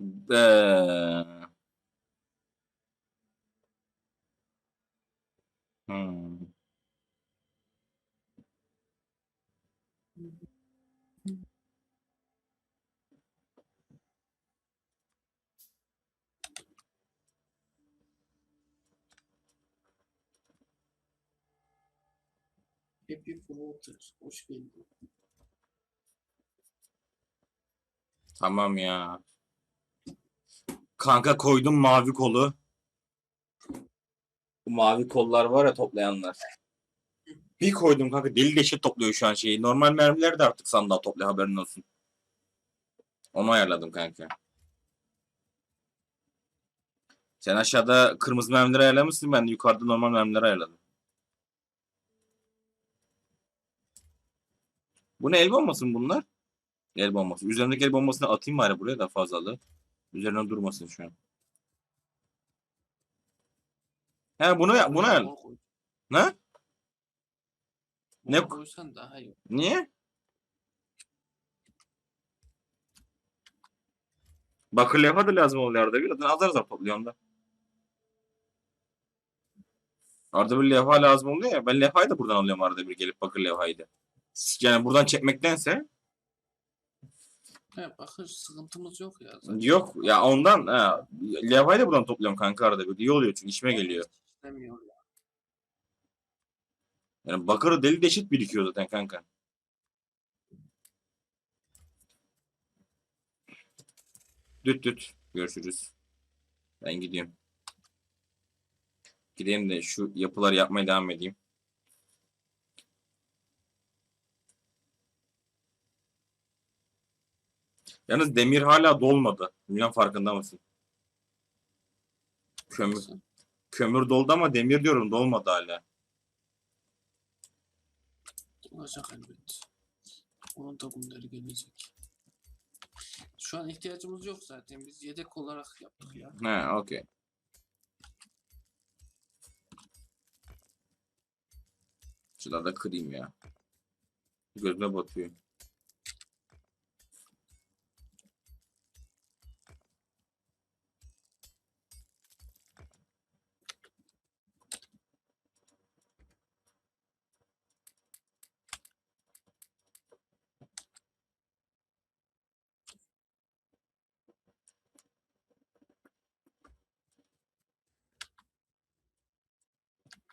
Eee. Hmm. Happy Water. Hoş geldin. Tamam ya. Kanka koydum mavi kolu. Bu mavi kollar var ya toplayanlar. Bir koydum kanka deli deşit topluyor şu an şeyi. Normal mermiler de artık sandığa topluyor haberin olsun. Onu ayarladım kanka. Sen aşağıda kırmızı mermileri ayarlamışsın ben de yukarıda normal mermileri ayarladım. Bu ne el bombası mı bunlar? El bombası. Üzerindeki el bombasını atayım bari buraya da fazlalı. Üzerine durmasın şu an. He bunu ya- bunu ayarla. Mor koy. Ne? Ne- koysan daha iyi. Niye? Bakır levha da lazım oluyor arada bir. Azar azar topluyorum da. Arada bir levha lazım oluyor ya. Ben levhayı da buradan alıyorum arada bir gelip bakır levhayı da. Yani buradan çekmektense He bakır sıkıntımız yok ya. zaten. yok ya ondan ha, levhayı da buradan topluyorum kanka arada bir. İyi oluyor çünkü işime geliyor. İstemiyor ya. Yani bakırı deli deşit birikiyor zaten kanka. Düt düt. Görüşürüz. Ben gidiyorum. Gideyim de şu yapıları yapmaya devam edeyim. Yalnız demir hala dolmadı. Bilmem farkında mısın? Kömür, kömür doldu ama demir diyorum dolmadı hala. Olacak elbet. Onun da günleri gelecek. Şu an ihtiyacımız yok zaten. Biz yedek olarak yaptık ya. He, okey. Şuraları da kırayım ya. Gözüme batıyor.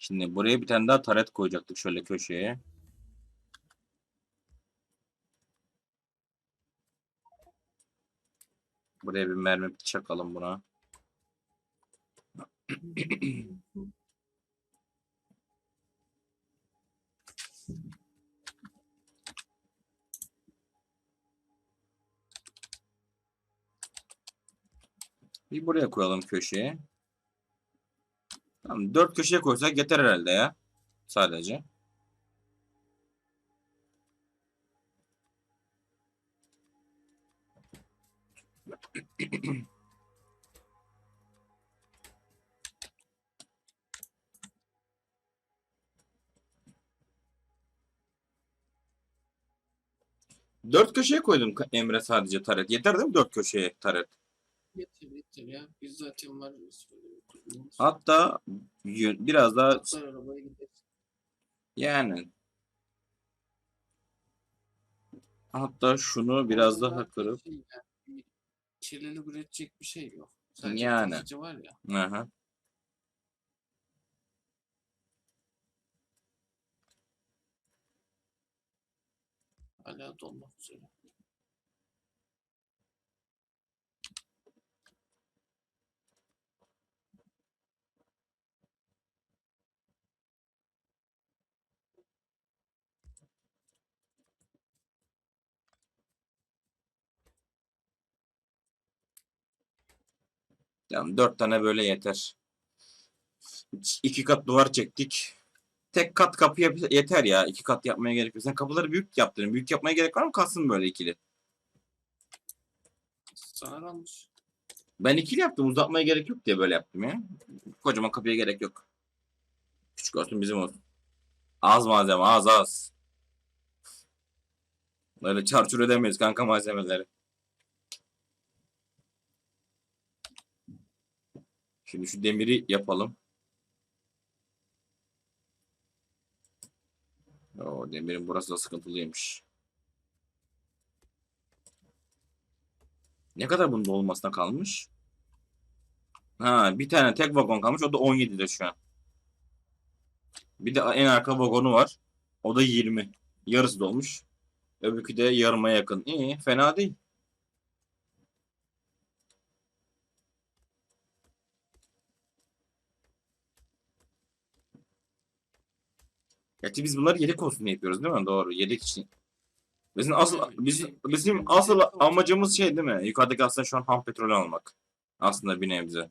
Şimdi buraya bir tane daha taret koyacaktık şöyle köşeye. Buraya bir mermi çakalım buna. Bir buraya koyalım köşeye. Tamam, dört köşeye koysak yeter herhalde ya. Sadece. Dört köşeye koydum Emre sadece taret. Yeter değil mi dört köşeye taret? Yeter yeter ya. Biz zaten varız. Hatta biraz daha yani hatta şunu biraz daha kırıp şey kirlenip üretecek bir şey yok. Sadece yani. var ya. Aha. Hala dolmak üzere. Yani dört tane böyle yeter. İki kat duvar çektik. Tek kat kapı yeter ya. İki kat yapmaya gerek yok. Sen kapıları büyük yaptın. Büyük yapmaya gerek var mı? Kalsın böyle ikili. Sana kalmış. Ben ikili yaptım. Uzatmaya gerek yok diye böyle yaptım ya. Kocaman kapıya gerek yok. Küçük olsun bizim olsun. Az malzeme az az. Öyle çarçur edemeyiz kanka malzemeleri. Şimdi şu demiri yapalım. O demirin burası da sıkıntılıymış. Ne kadar bunda olmasına kalmış? Ha, bir tane tek vagon kalmış. O da 17'de şu an. Bir de en arka vagonu var. O da 20. Yarısı dolmuş. Öbürkü de yarıma yakın. İyi, fena değil. Gerçi biz bunları yedek olsun diye yapıyoruz değil mi? Doğru. Yedek için. Bizim asıl Evet, bizim, asıl amacımız şey değil mi? Yukarıdaki aslında şu an ham petrol almak. Aslında bir nebze.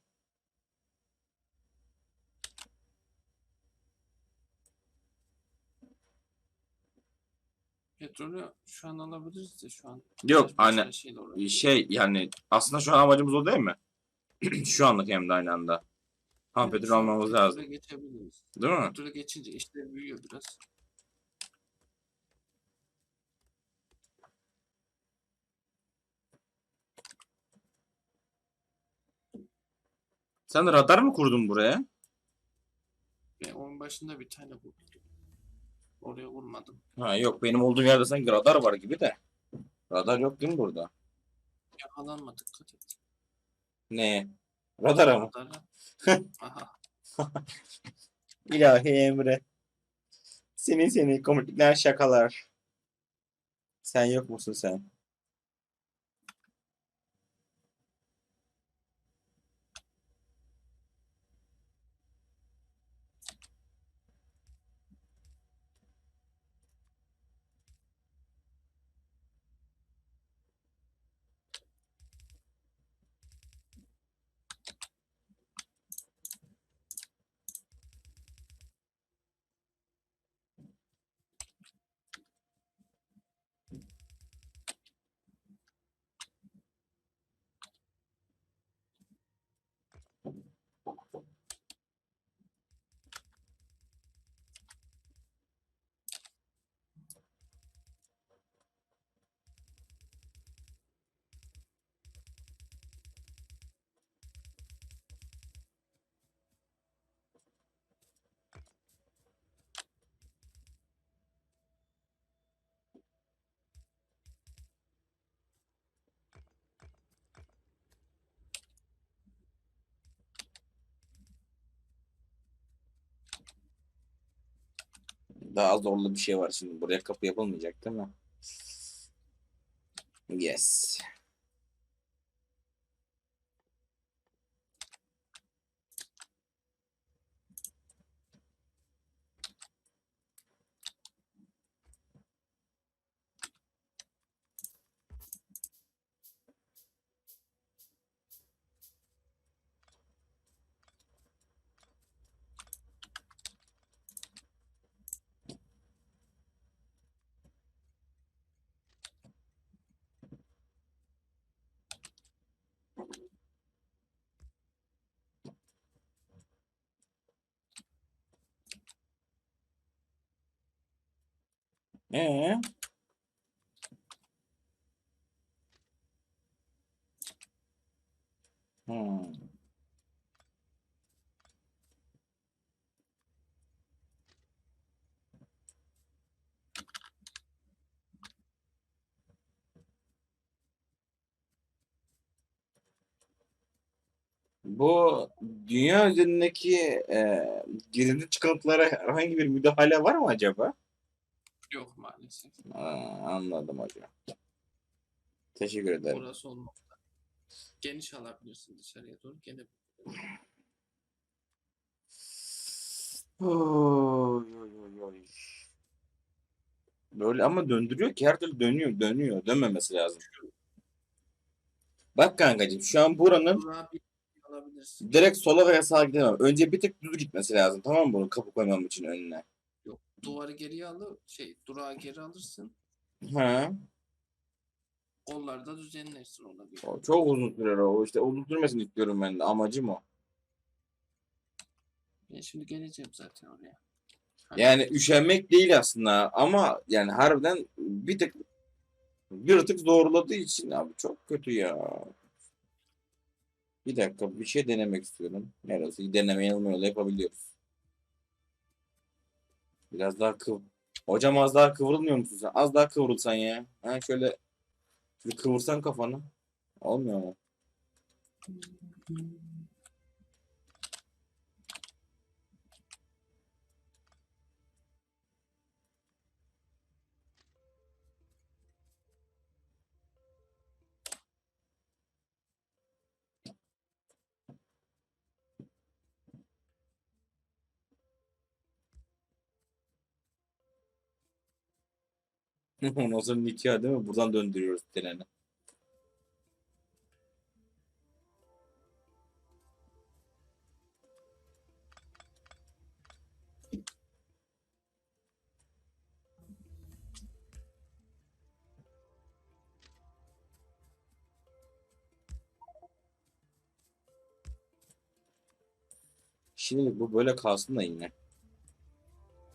Petrolü şu an alabiliriz de şu an. Yok hani uğraşıyoruz. şey yani aslında şu an amacımız o değil mi? şu anlık hem de aynı anda. Ham Evet, petrol şu an almamız lazım. Geçebiliriz. Değil mi? Petrole geçince işler büyüyor biraz. Sen radar mı kurdun buraya? Ben onun başında bir tane buldum. Oraya vurmadım. Ha yok benim olduğum yerde sanki radar var gibi de. Radar yok değil mi burada? Yakalanma dikkat et. Ne? Radar mı? Radara. Aha. İlahi Emre. Seni seni komiklikler şakalar. Sen yok musun sen? Daha zorlu bir şey var şimdi. Buraya kapı yapılmayacak değil mi? Yes. Ee? Hmm. Bu dünya üzerindeki e, gizli çıkıntılara herhangi bir müdahale var mı acaba? Yok maalesef. Aa, anladım hocam. Teşekkür ederim. Orası olmaz. Geniş alabilirsin dışarıya doğru. Gene Oy, oy, oy, oy. Böyle ama döndürüyor ki her türlü dönüyor, dönüyor. Dönmemesi lazım. Bak kankacığım şu an buranın durağa bir alabilirsin. direkt sola veya sağa gidemem. Önce bir tık düz gitmesi lazım tamam mı bunun kapı koymam için önüne. Duvarı geriye alı şey durağı geri alırsın. Ha. Kolları da düzenlersin göre. O çok uzun sürer o. İşte uzun sürmesini istiyorum ben de. Amacım o. Ben şimdi geleceğim zaten oraya. Hani Yani üşenmek değil aslında ama yani harbiden bir tık bir tık zorladığı için abi çok kötü ya. Bir dakika bir şey denemek istiyorum. Neresi? Deneme yanılma yolu yapabiliyoruz. Biraz daha kıv... Hocam az daha kıvrılmıyor musun sen? Az daha kıvrılsan ya. Ha şöyle bir kıvırsan kafanı. Olmuyor mu? Ondan sonra nikah değil mi? Buradan döndürüyoruz treni. Şimdi bu böyle kalsın da yine.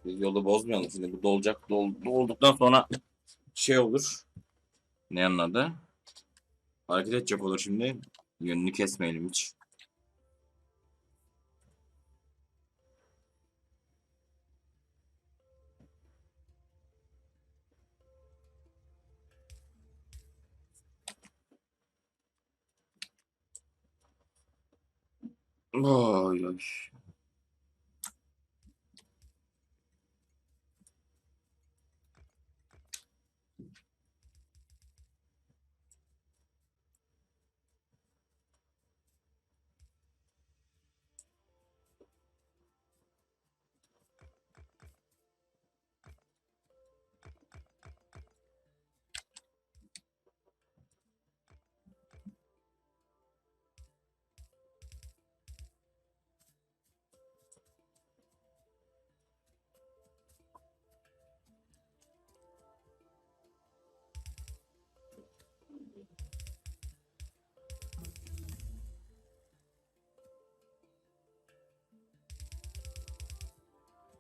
Biz yolu bozmayalım. Şimdi bu dolacak. Dol, dolduktan sonra şey olur. Ne anladı? Hareket edecek olur şimdi. Yönünü kesmeyelim hiç. Oy oy.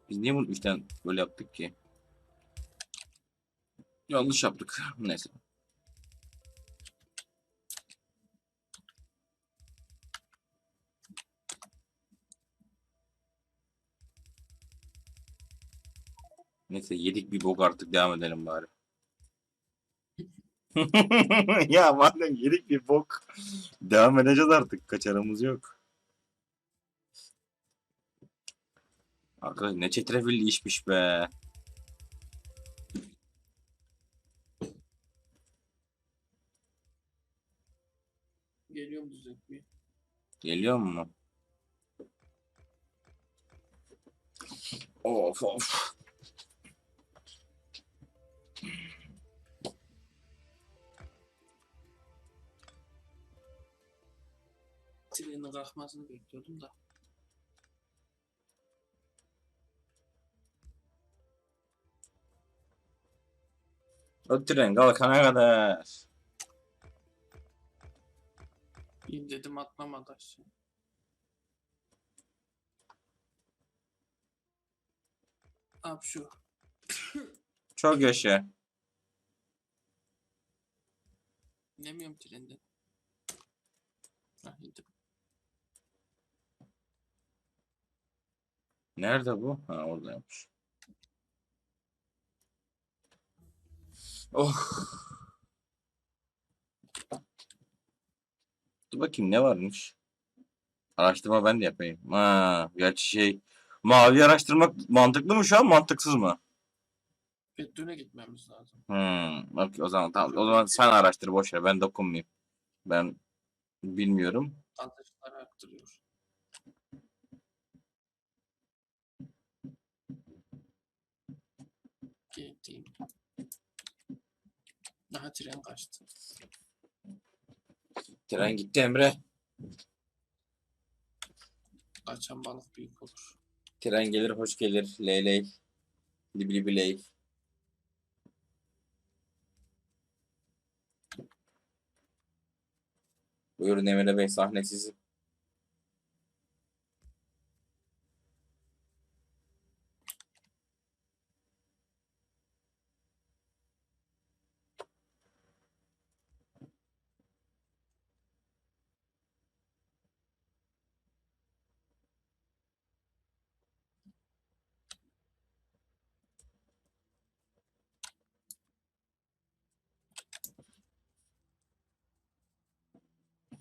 Biz niye bunu üçten böyle yaptık ki? Yanlış yaptık. Neyse. Neyse yedik bir bok artık devam edelim bari. ya madem yedik bir bok devam edeceğiz artık kaçarımız yok. Arkadaş ne çetrefilli işmiş be. Geliyorum düzeltmeye. Geliyor mu? Of of. Trenin kalkmasını bekliyordum da. O tren kalkana kadar. İn dedim atlamadı aşağı. Abi şu. Çok yaşa. İnemiyorum trenden. Hah indim. Nerede bu? Ha oradaymış. Oh. Dur bakayım ne varmış. Araştırma ben de yapayım. Ha, gerçi şey mavi araştırmak mantıklı mı şu an mantıksız mı? Petrol'e gitmemiz lazım. Hmm, okey, o zaman tamam. O zaman sen araştır boş ver. Ben dokunmayayım. Ben bilmiyorum. Atışları arttırıyor. Gittim. Daha tren kaçtı. Tren gitti Emre. Kaçan balık büyük olur. Tren gelir hoş gelir. Ley ley. Libi libi ley. Buyurun Emre Bey sahne sizin.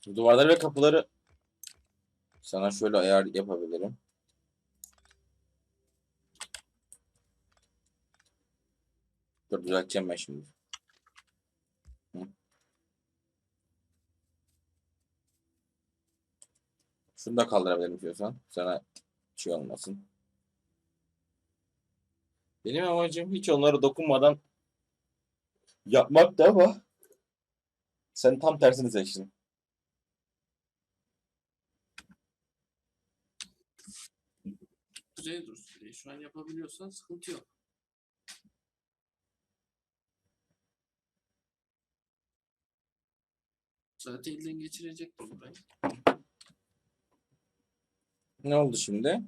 Duvarları ve kapıları sana şöyle ayar yapabilirim. Dur düzelteceğim ben şimdi. Şunu da kaldırabilirim istiyorsan. Sana şey olmasın. Benim amacım hiç onlara dokunmadan yapmaktı ama sen tam tersini seçtin. Kuzey dursun diye. Şu an yapabiliyorsan sıkıntı yok. Zaten elden geçirecektim burayı. Ne oldu şimdi?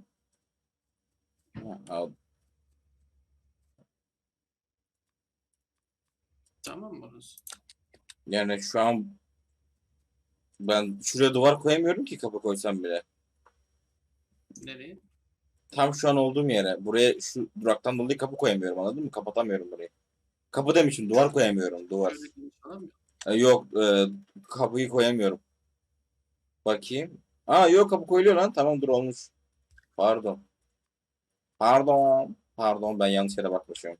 Ha, al. Tamam mı orası? Yani şu an ben şuraya duvar koyamıyorum ki kapı koysam bile. Nereye? Tam şu an olduğum yere. Buraya şu duraktan dolayı kapı koyamıyorum anladın mı? Kapatamıyorum burayı. Kapı demişim duvar koyamıyorum duvar. E, yok e, kapıyı koyamıyorum. Bakayım. Aa yok kapı koyuluyor lan. Tamam dur olmuş. Pardon. Pardon. Pardon ben yanlış yere bakmışım.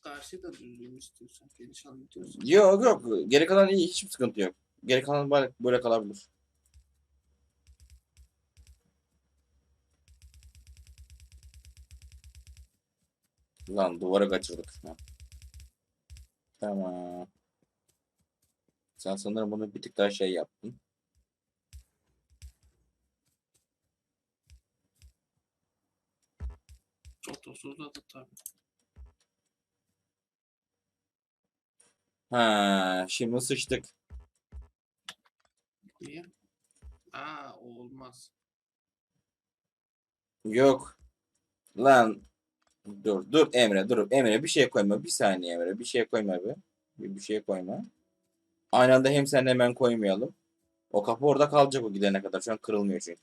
Karşı da düzgün istiyorsan. Geniş alayım diyorsan. Yok yok. Geri kalan iyi. Hiçbir sıkıntı yok. Geri kalan böyle, böyle kalabilir. Lan duvara kaçırdık. Tamam. Sen sanırım bunu bir tık daha şey yaptın. Çok da uzadı tabii. Ha, şimdi sıçtık. Niye? Aa olmaz. Yok. Lan dur dur Emre dur Emre bir şey koyma bir saniye Emre bir şey koyma bir. Bir, bir şey koyma. Aynı anda hem sen hem ben koymayalım. O kapı orada kalacak o gidene kadar. Şu an kırılmıyor çünkü.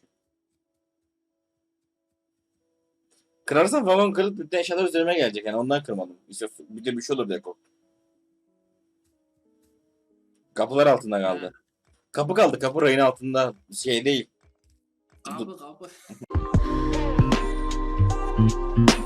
Kırarsan falan kırılıp bütün eşyalar üzerime gelecek. Yani ondan kırmadım. Bir, bir de bir şey olur diye korktum. Kapılar altında kaldı. Kapı kaldı. Kapı rayın altında. Şey değil. Kapı kapı.